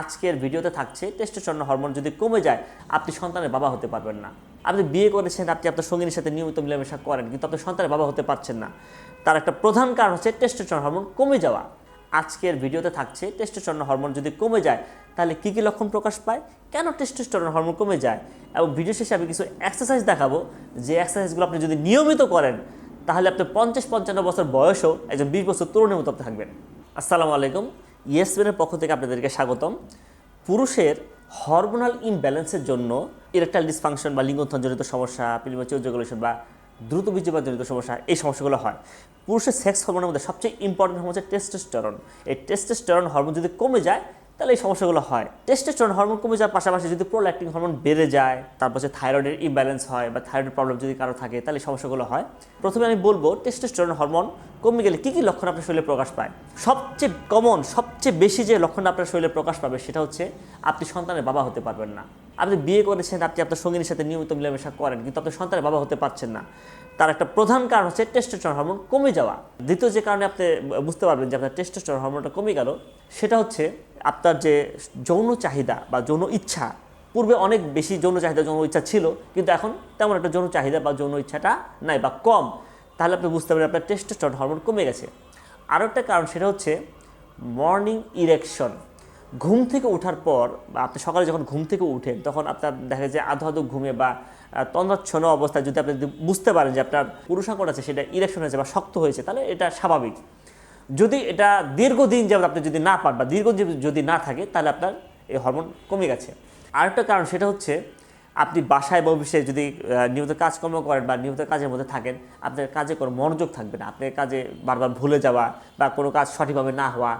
আজকের ভিডিওতে থাকছে টেস্টোস্টেরন হরমোন যদি কমে যায়, আপনি সন্তানের বাবা হতে পারবেন না। আপনি বিয়ে করেছেন, আপনি আপনার সঙ্গিনীর সাথে নিয়মিত মিলামেশা করেন, কিন্তু আপনি সন্তানের বাবা হতে পারছেন না। তার একটা প্রধান কারণ হচ্ছে টেস্টোস্টেরন হরমোন কমে যাওয়া। আজকের ভিডিওতে থাকছে টেস্টোস্টেরন হরমোন যদি কমে যায়, তাহলে কী কী লক্ষণ প্রকাশ পায়? কেন টেস্টোস্টেরন হরমোন কমে যায়? এবং ভিডিও শেষে আমি কিছু এক্সারসাইজ দেখাবো। যে এক্সারসাইজগুলো আপনি যদি নিয়মিত করেন, তাহলে আপনি পঞ্চাশ পঞ্চান্ন বছর বয়সেও একজন বিশ বছর তরুণের মতো থাকবেন। আসসালামু আলাইকুম। ইয়েসবেনের পক্ষ থেকে আপনাদেরকে স্বাগতম। পুরুষের হরমোনাল ইমব্যালেন্সের জন্য ইরেকটাইল ডিসফাংশন বা লিঙ্গোত্থানজনিত সমস্যা রেগুলেশন বা দ্রুত বীর্যপাতজনিত সমস্যা, এই সমস্যাগুলো হয়। পুরুষের সেক্স হরমোনের মধ্যে সবচেয়ে ইম্পর্টেন্ট হরমোন হচ্ছে টেস্টোস্টেরন এই টেস্টোস্টেরন হরমোন যদি কমে যায় তাহলে এই সমস্যাগুলো হয়। টেস্টোস্টেরন হরমোন কমে যাওয়ার পাশাপাশি যদি প্রোল্যাক্টিন হরমোন বেড়ে যায়, তারপর হচ্ছে থাইরয়েডের ইমব্যালেন্স হয় বা থাইরয়েড প্রবলেম যদি কারও থাকে, তাহলে এই সমস্যাগুলো হয়। প্রথমে আমি বলব টেস্টোস্টেরন হরমোন কমে গেলে কী কী লক্ষণ আপনার শরীরে প্রকাশ পায়? সবচেয়ে কমন সবচেয়ে বেশি যে লক্ষণ আপনার শরীরে প্রকাশ পাবে সেটা হচ্ছে আপনি সন্তানের বাবা হতে পারবেন না। আপনি বিয়ে করেছেন, আপনি আপনার সঙ্গিনীর সাথে নিয়মিত মিলামেশা করেন, কিন্তু আপনি সন্তানের বাবা হতে পারছেন না। তার একটা প্রধান কারণ হচ্ছে টেস্টোস্টেরন হরমোন কমে যাওয়া। দ্বিতীয় যে কারণে আপনি বুঝতে পারবেন যে আপনার টেস্টোস্টেরন হরমোনটা কমে গেল, সেটা হচ্ছে আপনার যে যৌন চাহিদা বা যৌন ইচ্ছা, পূর্বে অনেক বেশি যৌন চাহিদা, যৌন ইচ্ছা ছিল, কিন্তু এখন তেমন একটা যৌন চাহিদা বা যৌন ইচ্ছাটা নাই বা কম। তাহলে আপনি বুঝতে পারবেন আপনার টেস্টোস্টেরন হরমোন কমে গেছে। আরও একটা কারণ সেটা হচ্ছে মর্নিং ইরেকশন ঘুম থেকে ওঠার পর, বা আপনি সকালে যখন ঘুম থেকে উঠেন, তখন আপনার দেখা যায় আধো আধো ঘুমে বা তন্দ্রাচ্ছন্ন অবস্থায় যদি আপনি বুঝতে পারেন যে আপনার পুরুষাঙ্গন আছে, সেটা ইরেকশন হয়েছে বা শক্ত হয়েছে, তাহলে এটা স্বাভাবিক। যদি এটা দীর্ঘদিন যেমন আপনি যদি না পান বা দীর্ঘদিন যদি না থাকে, তাহলে আপনার এই হরমোন কমে গেছে। আরেকটা কারণ সেটা হচ্ছে, আপনি বাসায় বা অফিসে যদি নিয়মিত কাজকর্ম করেন বা নিয়মিত কাজের মধ্যে থাকেন, আপনার কাজে কোনো মনোযোগ থাকবে না। আপনার কাজে বারবার ভুলে যাওয়া বা কোনো কাজ সঠিকভাবে না হওয়া,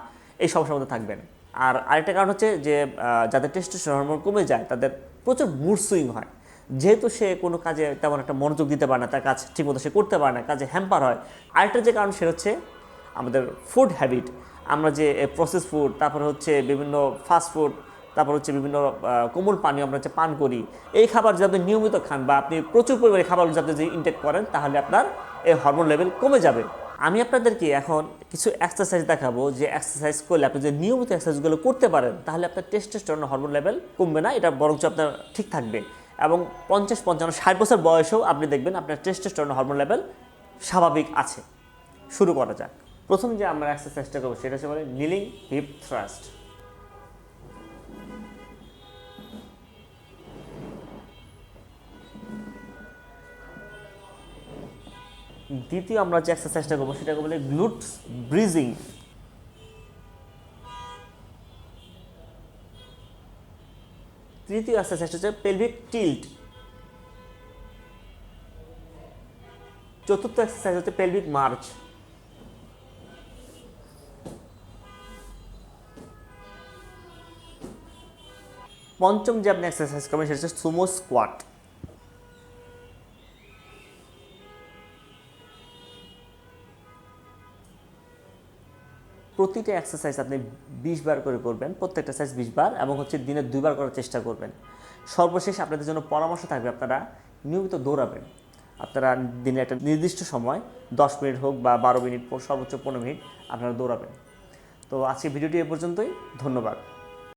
এই সমস্যার মধ্যে থাকবেন। আর আরেকটা কারণ হচ্ছে যে যাদের টেস্টোস্টেরন হরমোন কমে যায়, তাদের প্রচুর মুড সুইং হয়। যেহেতু সে কোনো কাজে তেমন একটা মনোযোগ দিতে পারে না, তার কাজ ঠিকমতো সে করতে পারে না, কাজে হ্যাম্পার হয়। আরেকটা যে কারণ, সেটা হচ্ছে আমাদের ফুড হ্যাবিট আমরা যে প্রসেস ফুড তারপর হচ্ছে বিভিন্ন ফাস্ট ফুড তারপর হচ্ছে বিভিন্ন কোমল পানীয় আমরা হচ্ছে পান করি। এই খাবার যদি আপনি নিয়মিত খান বা আপনি প্রচুর পরিমাণে খাবার আপনি যদি ইনটেক করেন, তাহলে আপনার এই হরমোন লেভেল কমে যাবে। আমি আপনাদেরকে এখন কিছু এক্সারসাইজ দেখাবো যে এক্সারসাইজ করলে আপনি যদি নিয়মিত এক্সারসাইজগুলো করতে পারেন, তাহলে আপনার টেস্টোস্টেরন হরমোন লেভেল কমবে না, এটা বরঞ্চ আপনার ঠিক থাকবে। এবং পঞ্চাশ, পঞ্চান্ন, ষাট বছর বয়সেও আপনি দেখবেন আপনার টেস্টোস্টেরন হরমোন লেভেল স্বাভাবিক আছে। শুরু করা যাক। প্রথম যে আমরা এক্সারসাইজটা করব সেটা হচ্ছে বলে নিলিং হিপ থ্রাস্ট দ্বিতীয় আমরা যে এক্সারসাইজটা করব সেটা বলে গ্লুটস ব্রিজিং তৃতীয় এক্সারসাইজটা হচ্ছে পেলভিক টিল্ট চতুর্থ এক্সারসাইজ হচ্ছে পেলভিক মার্চ পঞ্চম যে আপনি এক্সারসাইজ করবেন, সেটা হচ্ছে সুমো স্কোয়াট প্রতিটা এক্সারসাইজ আপনি বিশ বার করে করবেন, প্রত্যেকটা সাইজ বিশ বার এবং হচ্ছে দিনে দুইবার করার চেষ্টা করবেন। সর্বশেষ আপনাদের জন্য পরামর্শ থাকবে আপনারা নিয়মিত দৌড়াবেন। আপনারা দিনে একটা নির্দিষ্ট সময়, দশ মিনিট হোক বা বারো মিনিট, সর্বোচ্চ পনেরো মিনিট আপনারা দৌড়াবেন। তো আজকে ভিডিওটি এ পর্যন্তই, ধন্যবাদ।